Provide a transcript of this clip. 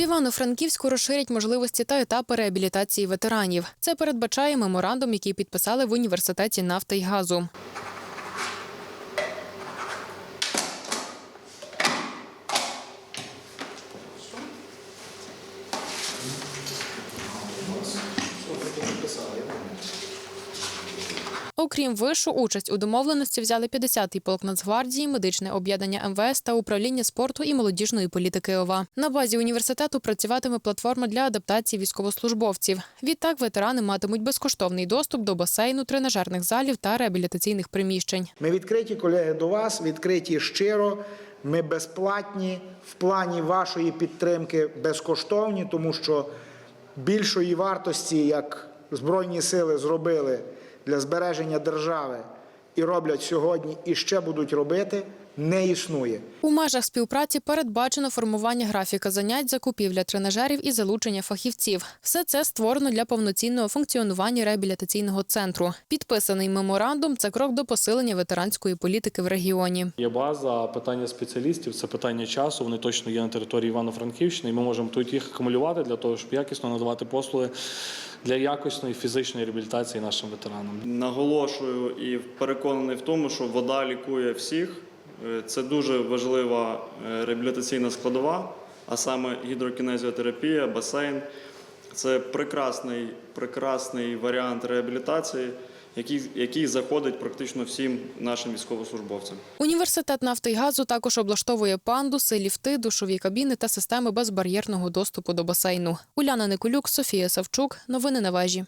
Івано-Франківську розширять можливості та етапи реабілітації ветеранів. Це передбачає меморандум, який підписали в університеті нафти й газу. Окрім вишу, участь у домовленості взяли 50-й полк Нацгвардії, медичне об'єднання МВС та управління спорту і молодіжної політики ОВА. На базі університету працюватиме платформа для адаптації військовослужбовців. Відтак ветерани матимуть безкоштовний доступ до басейну, тренажерних залів та реабілітаційних приміщень. Ми відкриті, колеги, до вас, відкриті щиро. Ми безплатні в плані вашої підтримки безкоштовні, тому що більшої вартості, як Збройні сили зробили для збереження держави і роблять сьогодні, і ще будуть робити, не існує. У межах співпраці передбачено формування графіка занять, закупівля тренажерів і залучення фахівців. Все це створено для повноцінного функціонування реабілітаційного центру. Підписаний меморандум це крок до посилення ветеранської політики в регіоні. Є база, питання спеціалістів, це питання часу. Вони точно є на території Івано-Франківщини, і ми можемо тут їх акумулювати для того, щоб якісно надавати послуги для якісної фізичної реабілітації нашим ветеранам. Наголошую і переконаний в тому, що вода лікує всіх. Е, Це дуже важлива е, реабілітаційна складова, а саме гідрокінезіотерапія, басейн. Це прекрасний, прекрасний варіант реабілітації, який, який заходить практично всім нашим військовослужбовцям. Університет нафти й газу також облаштовує пандуси, ліфти, душові кабіни та системи безбар'єрного доступу до басейну. Уляна Николюк, Софія Савчук. Новини на вежі.